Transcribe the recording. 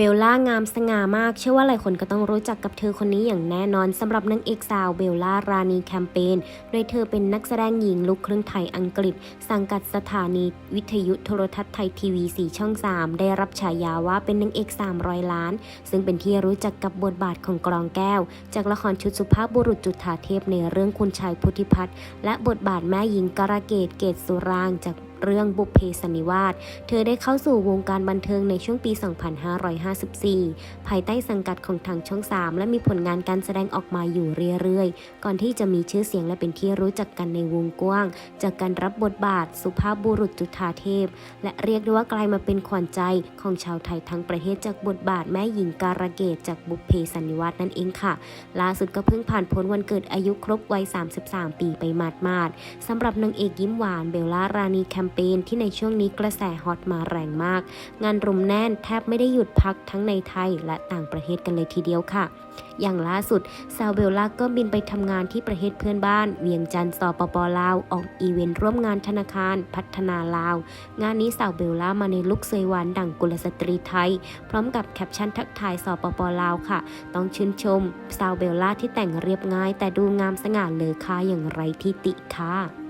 เบลล่างามสง่ามาก เชื่อว่าหลายคนก็ต้องรู้จักกับเธอคนนี้อย่างแน่นอนสำหรับนางเอกสาวเบลล่ารานีแคมเปญโดยเธอเป็นนักแสดงหญิงลูกครึ่งไทยอังกฤษ สังกัดสถานีวิทยุโทรทัศน์ไทยทีวี 4 ช่อง 3 ได้รับฉายาว่าเป็นนางเอก 300 ล้าน ซึ่งเป็นที่รู้จักกับบทบาทของกรองแก้ว จากละครชุดสุภาพบุรุษจุฑาเทพในเรื่องคุณชายพุทธิพัฒน์และบทบาทแม่หญิงกระเกตเกตสุรางจาก เรื่องบุพเพสันนิวาส เธอได้เข้าสู่วงการบันเทิงในช่วงปี 2554 ภายใต้สังกัดของทางช่อง 3 และมีผลงานการแสดงออกมาอยู่เรื่อยๆ ก่อนที่จะมีชื่อเสียงและเป็นที่รู้จักกันในวงกว้าง จากการรับบทบาทสุภาพบุรุษจุฑาเทพ และเรียกได้ว่ากลายมาเป็นขวัญใจของชาวไทยทั้งประเทศจากบทบาทแม่หญิงการะเกตจากบุพเพสันนิวาสนั่นเองค่ะ ล่าสุดก็เพิ่งผ่านพ้นวันเกิดอายุครบวัย 33 ปีไปหมาดๆสำหรับนางเอกยิ้มหวานเบลล่ารานีแคมเปญที่ในช่วงนี้กระแสฮอตมาแรงมาก งานรุมแน่นแทบไม่ได้หยุดพักทั้งในไทยและต่างประเทศกันเลยทีเดียวค่ะ อย่างล่าสุดซาวเบลล่าก็บินไปทำงานที่ประเทศเพื่อนบ้าน เวียงจันทร์สปปลาว ออกอีเวนต์ร่วมงานธนาคาร พัฒนาลาว งานนี้สาวเบลล่ามาในลุคสวยหวานดั่งกุลสตรีไทย พร้อมกับแคปชั่นทักทายสปปลาวค่ะ ต้องชื่นชมสาวเบลล่าที่แต่งเรียบง่าย แต่ดูงามสง่าเลอค่าอย่างไรที่ติค่ะ